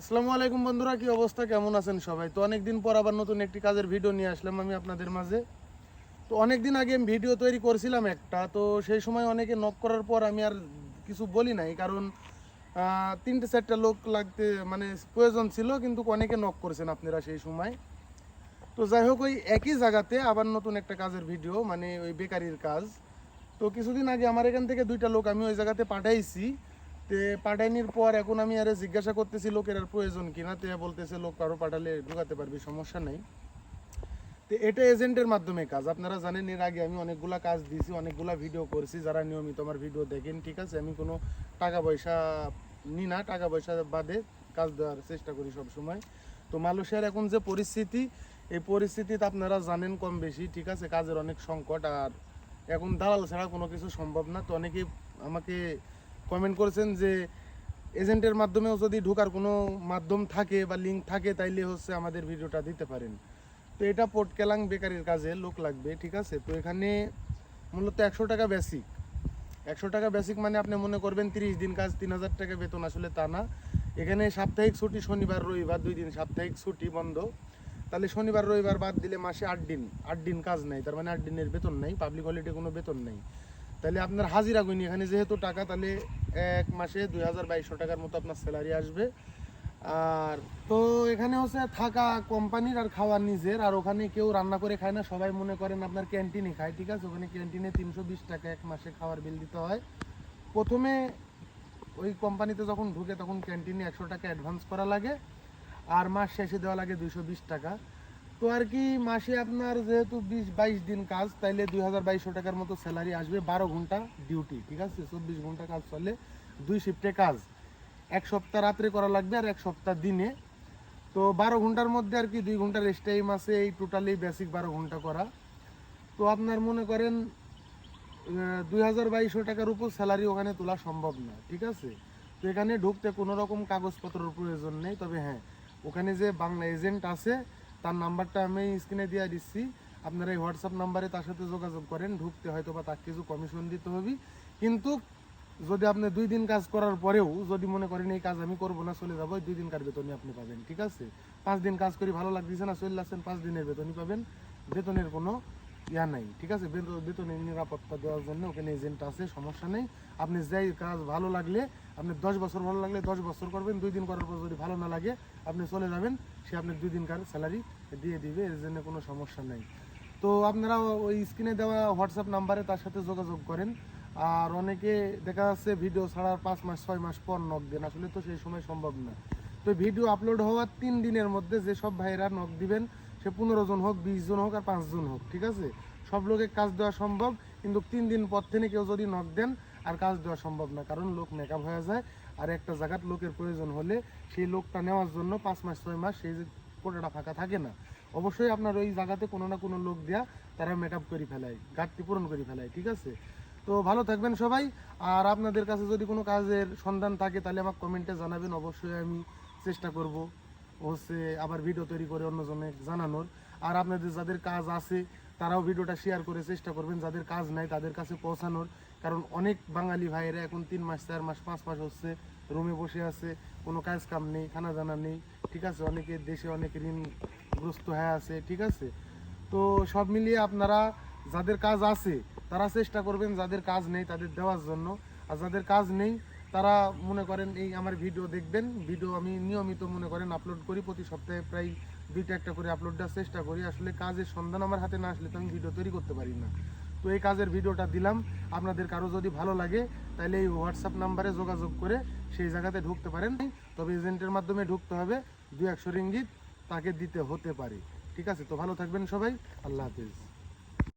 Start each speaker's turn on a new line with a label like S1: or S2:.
S1: আসসালামু আলাইকুম বন্ধুরা, কি অবস্থা? কেমন আছেন সবাই? তো অনেকদিন পর আবার নতুন একটি কাজের ভিডিও নিয়ে আসলাম আমি আপনাদের মাঝে। তো অনেক দিন আগে আমি ভিডিও তৈরি করছিলাম একটা, তো সেই সময় অনেকে নক করার পর আমি আর কিছু বলি নাই, কারণ তিনটে চারটা লোক লাগতে মানে প্রয়োজন ছিল, কিন্তু অনেকে নক করেছেন আপনারা সেই সময়। তো যাই হোক, ওই একই জায়গাতে আবার নতুন একটা কাজের ভিডিও মানে ওই বেকারির কাজ। তো কিছুদিন আগে আমার এখান থেকে দুইটা লোক আমি ওই জায়গাতে পাঠাইছি। তে পাঠাইনির পর এখন আমি আরে জিজ্ঞাসা করতেছি লোকের আর প্রয়োজন কিনা তে বলতেছে, লোক কারও পাঠালে ঢুকাতে পারবি, সমস্যা নেই। তো এটা এজেন্টের মাধ্যমে কাজ। আপনারা জানেন, এর আগে আমি অনেকগুলা কাজ দিয়েছি, অনেকগুলা ভিডিও করছি। যারা নিয়মিত আমার ভিডিও দেখেন, ঠিক আছে, আমি কোনো টাকা পয়সা নি না, টাকা পয়সা বাদে কাজ দেওয়ার চেষ্টা করি সব সময় তো মালয়েশিয়ার এখন যে পরিস্থিতি, এই পরিস্থিতিতে আপনারা জানেন কম বেশি, ঠিক আছে, কাজের অনেক সংকট, আর এখন দালাল ছাড়া কোনো কিছু সম্ভব না। তো অনেকেই আমাকে কমেন্ট করেছেন যে এজেন্টের মাধ্যমেও যদি ঢোকার কোনো মাধ্যম থাকে বা লিঙ্ক থাকে, তাইলে হচ্ছে আমাদের ভিডিওটা দিতে পারেন। তো এটা পোর্ট কেলাং বেকারির কাজে লোক লাগবে, ঠিক আছে? তো এখানে মূলত একশো টাকা বেসিক একশো টাকা বেসিক মানে আপনি মনে করবেন তিরিশ দিন কাজ, তিন হাজার টাকা বেতন আসলে তা না। এখানে সাপ্তাহিক ছুটি শনিবার, রবিবার, দুই দিন সাপ্তাহিক ছুটি বন্ধ। তাহলে শনিবার, রবিবার বাদ দিলে মাসে আট দিন আট দিন কাজ নাই, তার মানে আট দিনের বেতন নাই পাবলিক হলিডে কোনো বেতন নেই। তাহলে আপনার হাজিরা গুনি এখানে যেহেতু টাকা, তাহলে এক মাসে দুই হাজার বাইশশো টাকার মতো আপনার স্যালারি আসবে। আর তো এখানে হচ্ছে থাকা কোম্পানির আর খাওয়া নিজের, আর ওখানে কেউ রান্না করে খায় না, সবাই মনে করেন আপনার ক্যান্টিনে খায়, ঠিক আছে? ওখানে ক্যান্টিনে তিনশো বিশ টাকা এক মাসে খাওয়ার বিল দিতে হয়। প্রথমে ওই কোম্পানিতে যখন ঢুকে, তখন ক্যান্টিনে একশো টাকা অ্যাডভান্স করা লাগে, আর মাস শেষে দেওয়া লাগে দুইশো বিশ টাকা। তো আর কি, মাসে আপনার যেহেতু বিশ বাইশ দিন কাজ, তাইলে দুই হাজার বাইশশো টাকার মতো স্যালারি আসবে, বারো ঘণ্টা ডিউটি ঠিক আছে? চব্বিশ ঘণ্টা কাজ চলে দুই শিফটে কাজ। এক সপ্তাহ রাত্রে করা লাগবে আর এক সপ্তাহ দিনে। তো বারো ঘণ্টার মধ্যে আর কি দুই ঘণ্টা রেস্ট টাইম আছে, এই টোটালি বেসিক বারো ঘণ্টা করা। তো আপনার মনে করেন দুই হাজার বাইশশো টাকার উপর স্যালারি ওখানে তোলা সম্ভব না, ঠিক আছে? তো এখানে ঢুকতে কোনো রকম কাগজপত্রের প্রয়োজন নেই, তবে হ্যাঁ ওখানে যে বাংলা এজেন্ট আছে তার নাম্বারটা আমি স্ক্রিনে দিয়ে দিচ্ছি। আপনারা এই হোয়াটসঅ্যাপ নাম্বারে তার সাথে যোগাযোগ করেন, ঢুকতে হয়তো বা তার কিছু কমিশন দিতে হবে। কিন্তু যদি আপনি দুই দিন কাজ করার পরেও যদি মনে করেন এই কাজ আমি করব না, চলে যাব দুই দিনকার বেতনই আপনি পাবেন, ঠিক আছে? পাঁচ দিন কাজ করি, ভালো লাগতেছে না, চলে আসছেন পাঁচ দিনের বেতনই পাবেন। বেতনের কোনো ইয়া নাই, ঠিক আছে? বেতন- বেতনের নিরাপত্তা দেওয়ার জন্য ওখানে এজেন্ট আছে, সমস্যা নেই। আপনি যাই কাজ ভালো লাগলে, আপনি দশ বছর ভালো লাগলে দশ বছর করবেন, দুই দিন করার পর যদি ভালো না লাগে, আপনি চলে যাবেন, সে আপনি দুই দিনকার স্যালারি দিয়ে দিবে, এর জন্য কোনো সমস্যা নেই। তো আপনারা ওই স্ক্রিনে দেওয়া হোয়াটসঅ্যাপ নাম্বারে তার সাথে যোগাযোগ করেন। আর অনেকে দেখা যাচ্ছে ভিডিও ছাড়ার পাঁচ মাস, ছয় মাস পর নক দেন। আসলে তো সেই সময় সম্ভব না। তো ভিডিও আপলোড হওয়ার তিন দিনের মধ্যে যেসব ভাইরা নক দিবেন সে পনেরো জন হোক, বিশ জন হোক আর পাঁচ জন হোক, ঠিক আছে? সব লোকে কাজ দেওয়া সম্ভব, কিন্তু তিন দিন পর থেকে কেউ যদি নক দেন, আর কাজ দেওয়া সম্ভব না। কারণ লোক মেকআপ হয়ে যায়, আর একটা জায়গার লোকের প্রয়োজন হলে সেই লোকটা নেওয়ার জন্য পাঁচ মাস, ছয় মাস সেই কোটাটা ফাঁকা থাকে না। অবশ্যই আপনার ওই জায়গাতে কোনো না কোনো লোক দেয়া তারা মেকআপ করে ফেলায়, ঘাটতি পূরণ করে ফেলায়, ঠিক আছে? তো ভালো থাকবেন সবাই, আর আপনাদের কাছে যদি কোনো কাজের সন্ধান থাকে তাহলে আমাকে কমেন্টে জানাবেন, অবশ্যই আমি চেষ্টা করব। হচ্ছে আবার ভিডিও তৈরি করে অন্যজনে জানানোর। আর আপনাদের যাদের কাজ আছে, তারাও ভিডিওটা শেয়ার করে চেষ্টা করবেন। যাদের কাজ নাই, তাদের কাছে পৌঁছানোর। কারণ অনেক বাঙালি ভাইয়েরা এখন তিন মাস, চার মাস, পাঁচ মাস হচ্ছে রুমে বসে আছে, কোনো কাজ কাম নেই খানা দানা নেই, ঠিক আছে? অনেকে দেশে অনেক ঋণগ্রস্ত হয়ে আছে, ঠিক আছে? তো সব মিলিয়ে আপনারা যাদের কাজ আছে, তারা চেষ্টা করবেন যাদের কাজ নেই তাদের দেওয়ার জন্য। আর যাদের কাজ নেই তারা মনে করেন এই আমার ভিডিও দেখবেন। ভিডিও আমি নিয়মিত মনে করেন আপলোড করি, প্রতি সপ্তাহে প্রায় দুইটা একটা করে আপলোড দেওয়ার চেষ্টা করি। আসলে কাজের সন্ধান আমার হাতে না আসলে তো আমি ভিডিও তৈরি করতে পারি না। তো এই কাজের ভিডিওটা দিলাম। আপনাদের কারও যদি ভালো লাগে, তাহলে এই হোয়াটসঅ্যাপ নাম্বারে যোগাযোগ করে সেই জায়গাতে ঢুকতে পারেন। তবে এজেন্টের মাধ্যমে ঢুকতে হবে। দু একশো রিঙ্গিত তাকে দিতে হতে পারে। ঠিক আছে? তো ভালো থাকবেন সবাই। আল্লাহ হাফিজ।